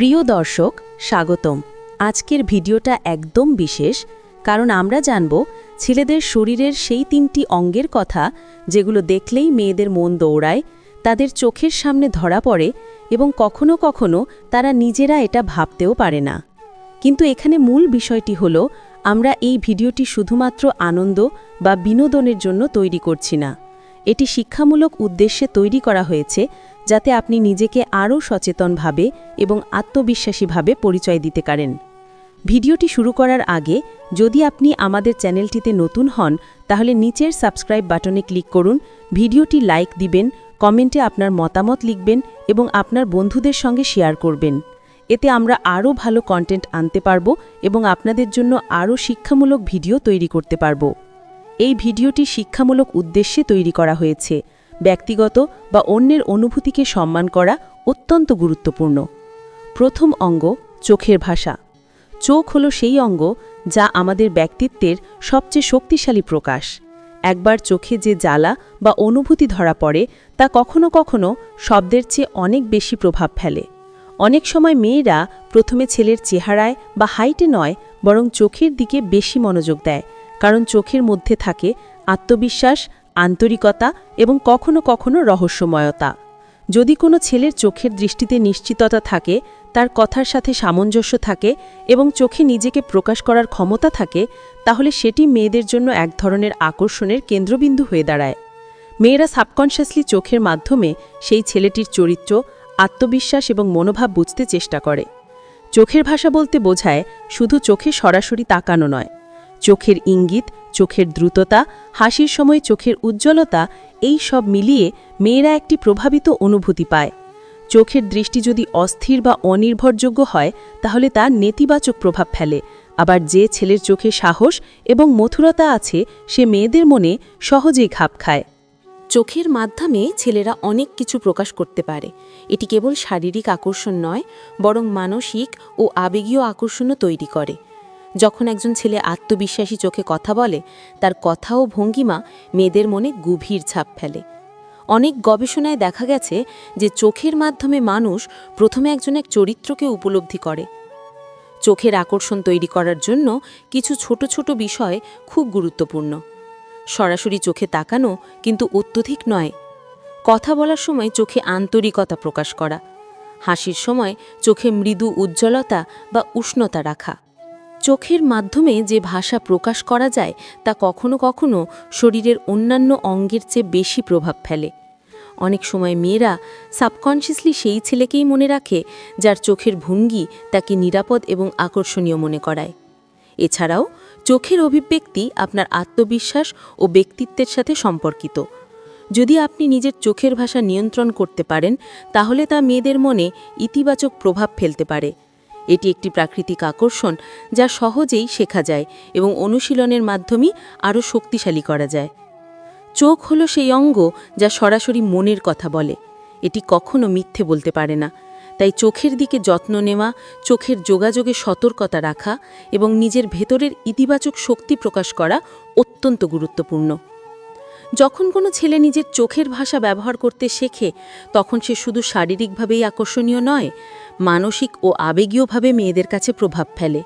প্রিয় দর্শক, স্বাগতম। আজকের ভিডিওটা একদম বিশেষ, কারণ আমরা জানব ছেলেদের শরীরের সেই তিনটি অঙ্গের কথা, যেগুলো দেখলেই মেয়েদের মন দৌড়ায়, তাদের চোখের সামনে ধরা পড়ে এবং কখনো কখনো তারা নিজেরা এটা ভাবতেও পারে না। কিন্তু এখানে মূল বিষয়টি হল, আমরা এই ভিডিওটি শুধুমাত্র আনন্দ বা বিনোদনের জন্য তৈরি করছি না। এটি শিক্ষামূলক উদ্দেশ্যে তৈরি করা হয়েছে যাতে আপনি নিজেকে আরও সচেতনভাবে এবং আত্মবিশ্বাসীভাবে পরিচয় দিতে পারেন। ভিডিওটি শুরু করার আগে, যদি আপনি আমাদের চ্যানেলটিতে নতুন হন, তাহলে নিচের সাবস্ক্রাইব বাটনে ক্লিক করুন, ভিডিওটি লাইক দিবেন, কমেন্টে আপনার মতামত লিখবেন এবং আপনার বন্ধুদের সঙ্গে শেয়ার করবেন। এতে আমরা আরও ভালো কন্টেন্ট আনতে পারব এবং আপনাদের জন্য আরও শিক্ষামূলক ভিডিও তৈরি করতে পারব। এই ভিডিওটি শিক্ষামূলক উদ্দেশ্যে তৈরি করা হয়েছে। ব্যক্তিগত বা অন্যের অনুভূতিকে সম্মান করা অত্যন্ত গুরুত্বপূর্ণ। প্রথম অঙ্গ, চোখের ভাষা। চোখ হলো সেই অঙ্গ যা আমাদের ব্যক্তিত্বের সবচেয়ে শক্তিশালী প্রকাশ। একবার চোখে যে জ্বালা বা অনুভূতি ধরা পড়ে, তা কখনো কখনো শব্দের চেয়ে অনেক বেশি প্রভাব ফেলে। অনেক সময় মেয়েরা প্রথমে ছেলের চেহারায় বা হাইটে নয়, বরং চোখের দিকে বেশি মনোযোগ দেয়। কারণ চোখের মধ্যে থাকে আত্মবিশ্বাস, আন্তরিকতা এবং কখনো কখনো রহস্যময়তা। যদি কোনো ছেলের চোখের দৃষ্টিতে নিশ্চিততা থাকে, তার কথার সাথে সামঞ্জস্য থাকে এবং চোখে নিজেকে প্রকাশ করার ক্ষমতা থাকে, তাহলে সেটি মেয়েদের জন্য এক ধরনের আকর্ষণের কেন্দ্রবিন্দু হয়ে দাঁড়ায়। মেয়েরা সাবকনশিয়াসলি চোখের মাধ্যমে সেই ছেলেটির চরিত্র, আত্মবিশ্বাস এবং মনোভাব বুঝতে চেষ্টা করে। চোখের ভাষা বলতে বোঝায়, শুধু চোখে সরাসরি তাকানো নয়। চোখের ইঙ্গিত, চোখের দ্রুততা, হাসির সময় চোখের উজ্জ্বলতা, এই সব মিলিয়ে মেয়েরা একটি প্রভাবিত অনুভূতি পায়। চোখের দৃষ্টি যদি অস্থির বা অনির্ভরযোগ্য হয়, তাহলে তা নেতিবাচক প্রভাব ফেলে। আবার যে ছেলের চোখে সাহস এবং মথুরতা আছে, সে মেয়েদের মনে সহজেই খাপ খায়। চোখের মাধ্যমে ছেলেরা অনেক কিছু প্রকাশ করতে পারে। এটি কেবল শারীরিক আকর্ষণ নয়, বরং মানসিক ও আবেগীয় আকর্ষণও তৈরি করে। যখন একজন ছেলে আত্মবিশ্বাসী চোখে কথা বলে, তার কথা ও ভঙ্গিমা মেয়েদের মনে গভীর ছাপ ফেলে। অনেক গবেষণায় দেখা গেছে যে চোখের মাধ্যমে মানুষ প্রথমে একজন এক চরিত্রকে উপলব্ধি করে। চোখের আকর্ষণ তৈরি করার জন্য কিছু ছোট ছোট বিষয় খুব গুরুত্বপূর্ণ। সরাসরি চোখে তাকানো কিন্তু অত্যধিক নয়। কথা বলার সময় চোখে আন্তরিকতা প্রকাশ করা। হাসির সময় চোখে মৃদু উজ্জ্বলতা বা উষ্ণতা রাখা। চোখের মাধ্যমে যে ভাষা প্রকাশ করা যায় তা কখনো কখনো শরীরের অন্যান্য অঙ্গের চেয়ে বেশি প্রভাব ফেলে। অনেক সময় মেয়েরা সাবকনশিয়াসলি সেই ছেলেকেই মনে রাখে যার চোখের ভঙ্গি তাকে নিরাপদ এবং আকর্ষণীয় মনে করায়। এছাড়াও চোখের অভিব্যক্তি আপনার আত্মবিশ্বাস ও ব্যক্তিত্বের সাথে সম্পর্কিত। যদি আপনি নিজের চোখের ভাষা নিয়ন্ত্রণ করতে পারেন, তাহলে তা মেয়েদের মনে ইতিবাচক প্রভাব ফেলতে পারে। এটি একটি প্রাকৃতিক আকর্ষণ যা সহজেই শেখা যায় এবং অনুশীলনের মাধ্যমেই আরও শক্তিশালী করা যায়। চোখ হলো সেই অঙ্গ যা সরাসরি মনের কথা বলে। এটি কখনো মিথ্যে বলতে পারে না। তাই চোখের দিকে যত্ন নেওয়া, চোখের যোগাযোগে সতর্কতা রাখা এবং নিজের ভেতরের ইতিবাচক শক্তি প্রকাশ করা অত্যন্ত গুরুত্বপূর্ণ। যখন কোনো ছেলে নিজের চোখের ভাষা ব্যবহার করতে শেখে, তখন সে শুধু শারীরিকভাবেই আকর্ষণীয় নয় মানসিক ও আবেগীয়ভাবে মেয়েদের কাছে প্রভাব ফেলে।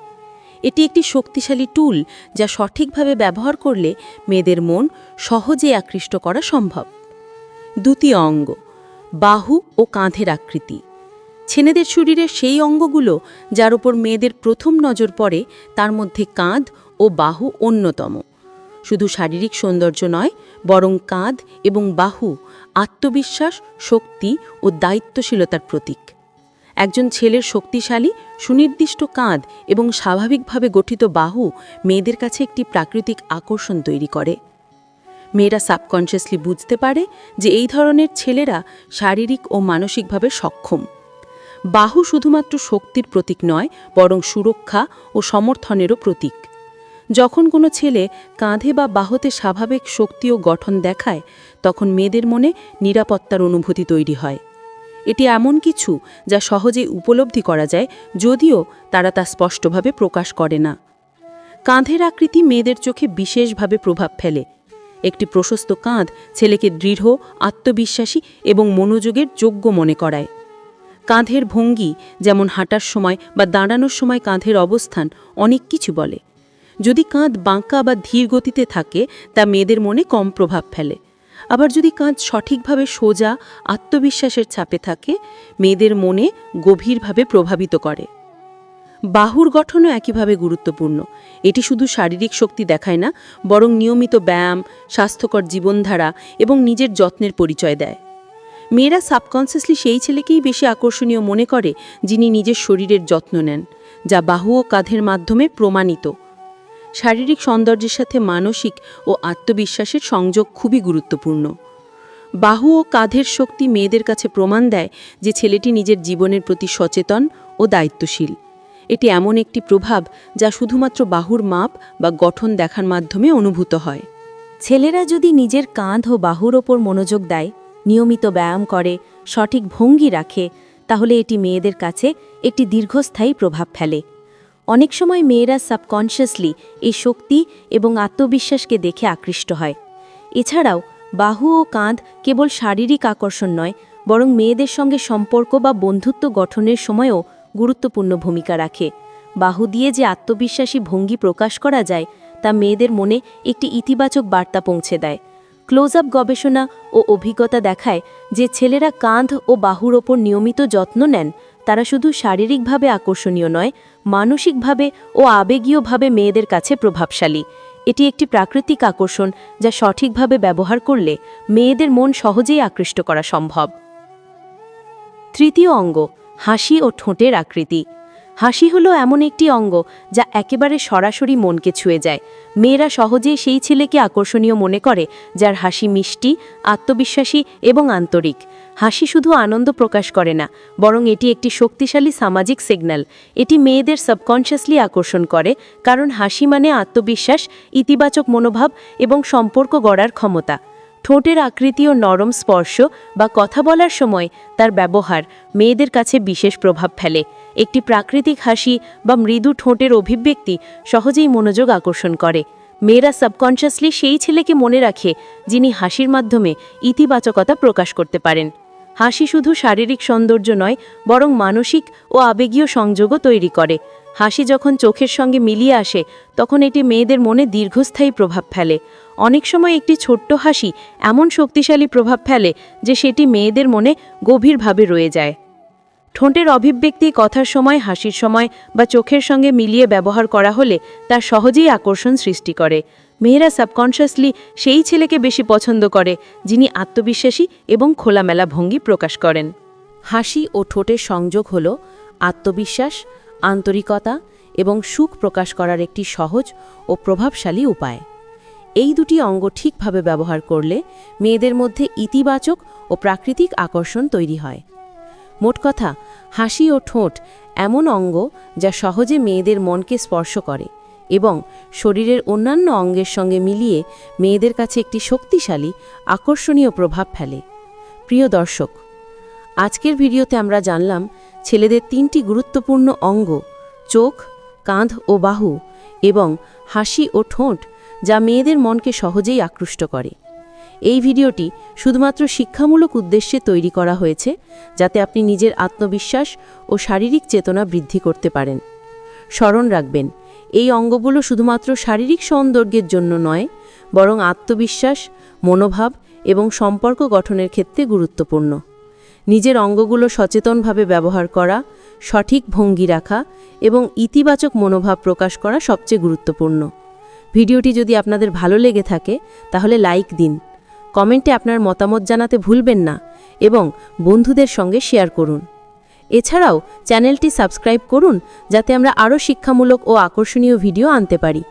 এটি একটি শক্তিশালী টুল যা সঠিকভাবে ব্যবহার করলে মেয়েদের মন সহজে আকৃষ্ট করা সম্ভব। দ্বিতীয় অঙ্গ, বাহু ও কাঁধের আকৃতি। ছেলেদের শরীরের সেই অঙ্গগুলো যার উপর মেয়েদের প্রথম নজর পড়ে, তার মধ্যে কাঁধ ও বাহু অন্যতম। শুধু শারীরিক সৌন্দর্য নয়, বরং কাঁধ এবং বাহু আত্মবিশ্বাস, শক্তি ও দায়িত্বশীলতার প্রতীক। একজন ছেলের শক্তিশালী, সুনির্দিষ্ট কাঁধ এবং স্বাভাবিকভাবে গঠিত বাহু মেয়েদের কাছে একটি প্রাকৃতিক আকর্ষণ তৈরি করে। মেয়েরা সাবকনশিয়াসলি বুঝতে পারে যে এই ধরনের ছেলেরা শারীরিক ও মানসিকভাবে সক্ষম। বাহু শুধুমাত্র শক্তির প্রতীক নয়, বরং সুরক্ষা ও সমর্থনেরও প্রতীক। যখন কোনো ছেলে কাঁধে বা বাহুতে স্বাভাবিক শক্তি ও গঠন দেখায়, তখন মেয়েদের মনে নিরাপত্তার অনুভূতি তৈরি হয়। এটি এমন কিছু যা সহজেই উপলব্ধি করা যায়, যদিও তারা তা স্পষ্টভাবে প্রকাশ করে না। কাঁধের আকৃতি মেয়েদের চোখে বিশেষভাবে প্রভাব ফেলে। একটি প্রশস্ত কাঁধ ছেলেকে দৃঢ়, আত্মবিশ্বাসী এবং মনোযোগের যোগ্য মনে করায়। কাঁধের ভঙ্গি, যেমন হাঁটার সময় বা দাঁড়ানোর সময় কাঁধের অবস্থান, অনেক কিছু বলে। যদি কাঁধ বাঁকা বা ধীর গতিতে থাকে, তা মেয়েদের মনে কম প্রভাব ফেলে। আবার যদি কাঁধ সঠিকভাবে সোজা আত্মবিশ্বাসের ছাপে থাকে, মেয়েদের মনে গভীরভাবে প্রভাবিত করে। বাহুর গঠনও একইভাবে গুরুত্বপূর্ণ। এটি শুধু শারীরিক শক্তি দেখায় না, বরং নিয়মিত ব্যায়াম, স্বাস্থ্যকর জীবনধারা এবং নিজের যত্নের পরিচয় দেয়। মেয়েরা সাবকনসিয়াসলি সেই ছেলেকেই বেশি আকর্ষণীয় মনে করে, যিনি নিজের শরীরের যত্ন নেন, যা বাহু ও কাঁধের মাধ্যমে প্রমাণিত। শারীরিক সৌন্দর্যের সাথে মানসিক ও আত্মবিশ্বাসের সংযোগ খুবই গুরুত্বপূর্ণ। বাহু ও কাঁধের শক্তি মেয়েদের কাছে প্রমাণ দেয় যে ছেলেটি নিজের জীবনের প্রতি সচেতন ও দায়িত্বশীল। এটি এমন একটি প্রভাব যা শুধুমাত্র বাহুর মাপ বা গঠন দেখার মাধ্যমে অনুভূত হয়। ছেলেরা যদি নিজের কাঁধ ও বাহুর ওপর মনোযোগ দেয়, নিয়মিত ব্যায়াম করে, সঠিক ভঙ্গি রাখে, তাহলে এটি মেয়েদের কাছে একটি দীর্ঘস্থায়ী প্রভাব ফেলে। অনেক সময় মেয়েরা সাবকনশিয়াসলি এই শক্তি এবং আত্মবিশ্বাসকে দেখে আকৃষ্ট হয়। এছাড়াও, বাহু ও কাঁধ কেবল শারীরিক আকর্ষণ নয়, বরং মেয়েদের সঙ্গে সম্পর্ক বা বন্ধুত্ব গঠনের সময়ও গুরুত্বপূর্ণ ভূমিকা রাখে। বাহু দিয়ে যে আত্মবিশ্বাসী ভঙ্গি প্রকাশ করা যায়, তা মেয়েদের মনে একটি ইতিবাচক বার্তা পৌঁছে দেয়। ক্লোজ আপ গবেষণা ও অভিজ্ঞতা দেখায় যে ছেলেরা কাঁধ ও বাহুর ওপর নিয়মিত যত্ন নেন তারা শুধু শারীরিকভাবে আকর্ষণীয় নয়, মানসিকভাবে ও আবেগীয়ভাবে মেয়েদের কাছে প্রভাবশালী। এটি একটি প্রাকৃতিক আকর্ষণ যা সঠিকভাবে ব্যবহার করলে মেয়েদের মন সহজেই আকৃষ্ট করা সম্ভব। তৃতীয় অঙ্গ, হাসি ও ঠোঁটের আকৃতি। হাসি হলো এমন একটি অঙ্গ যা একেবারে সরাসরি মনকে ছুঁয়ে যায়। মেয়েরা সহজেই সেই ছেলেকে আকর্ষণীয় মনে করে, যার হাসি মিষ্টি, আত্মবিশ্বাসী এবং আন্তরিক। হাসি শুধু আনন্দ প্রকাশ করে না, বরং এটি একটি শক্তিশালী সামাজিক সিগন্যাল। এটি মেয়েদের সাবকনশিয়াসলি আকর্ষণ করে, কারণ হাসি মানে আত্মবিশ্বাস, ইতিবাচক মনোভাব এবং সম্পর্ক গড়ার ক্ষমতা। ঠোঁটের আকৃতি ও নরম স্পর্শ বা কথা বলার সময় তার ব্যবহার মেয়েদের কাছে বিশেষ প্রভাব ফেলে। একটি প্রাকৃতিক হাসি বা মৃদু ঠোঁটের অভিব্যক্তি সহজেই মনোযোগ আকর্ষণ করে। মেয়েরা সাবকনশিয়াসলি সেই ছেলেকে মনে রাখে যিনি হাসির মাধ্যমে ইতিবাচকতা প্রকাশ করতে পারেন। হাসি শুধু শারীরিক সৌন্দর্য নয়, বরং মানসিক ও আবেগীয় সংযোগও তৈরি করে। হাসি যখন চোখের সঙ্গে মিলিয়ে আসে, তখন এটি মেয়েদের মনে দীর্ঘস্থায়ী প্রভাব ফেলে। অনেক সময় একটি ছোট্ট হাসি এমন শক্তিশালী প্রভাব ফেলে যে সেটি মেয়েদের মনে গভীরভাবে রয়ে যায়। ঠোঁটের অভিব্যক্তি কথার সময়, হাসির সময় বা চোখের সঙ্গে মিলিয়ে ব্যবহার করা হলে তা সহজেই আকর্ষণ সৃষ্টি করে। মেয়েরা সাবকনশিয়াসলি সেই ছেলেকে বেশি পছন্দ করে, যিনি আত্মবিশ্বাসী এবং খোলামেলা ভঙ্গি প্রকাশ করেন। হাসি ও ঠোঁটের সংযোগ হল আত্মবিশ্বাস আন্তরিকতা এবং সুখ প্রকাশ করার একটি সহজ ও প্রভাবশালী উপায়। এই দুটি অঙ্গ ঠিকভাবে ব্যবহার করলে মেয়েদের মধ্যে ইতিবাচক ও প্রাকৃতিক আকর্ষণ তৈরি হয়। মোট কথা, হাসি ও ঠোঁট এমন অঙ্গ যা সহজে মেয়েদের মনকে স্পর্শ করে এবং শরীরের অন্যান্য অঙ্গের সঙ্গে মিলিয়ে মেয়েদের কাছে একটি শক্তিশালী, আকর্ষণীয় প্রভাব ফেলে। প্রিয় দর্শক, আজকের ভিডিওতে আমরা জানলাম ছেলেদের তিনটি গুরুত্বপূর্ণ অঙ্গ, চোখ, কাঁধ ও বাহু এবং হাসি ও ঠোঁট, যা মেয়েদের মনকে সহজেই আকৃষ্ট করে। এই ভিডিওটি শুধুমাত্র শিক্ষামূলক উদ্দেশ্যে তৈরি করা হয়েছে, যাতে আপনি নিজের আত্মবিশ্বাস ও শারীরিক চেতনা বৃদ্ধি করতে পারেন। স্মরণ রাখবেন, এই অঙ্গগুলো শুধুমাত্র শারীরিক সৌন্দর্যের জন্য নয়, বরং আত্মবিশ্বাস, মনোভাব এবং সম্পর্ক গঠনের ক্ষেত্রে গুরুত্বপূর্ণ। নিজের অঙ্গগুলো সচেতনভাবে ব্যবহার করা, সঠিক ভঙ্গি রাখা এবং ইতিবাচক মনোভাব প্রকাশ করা সবচেয়ে গুরুত্বপূর্ণ। ভিডিওটি যদি আপনাদের ভালো লেগে থাকে, তাহলে লাইক দিন, কমেন্টে আপনার মতামত জানাতে ভুলবেন না এবং বন্ধুদের সঙ্গে শেয়ার করুন। এছাড়াও চ্যানেলটি সাবস্ক্রাইব করুন, যাতে আমরা আরও শিক্ষামূলক ও আকর্ষণীয় ভিডিও আনতে পারি।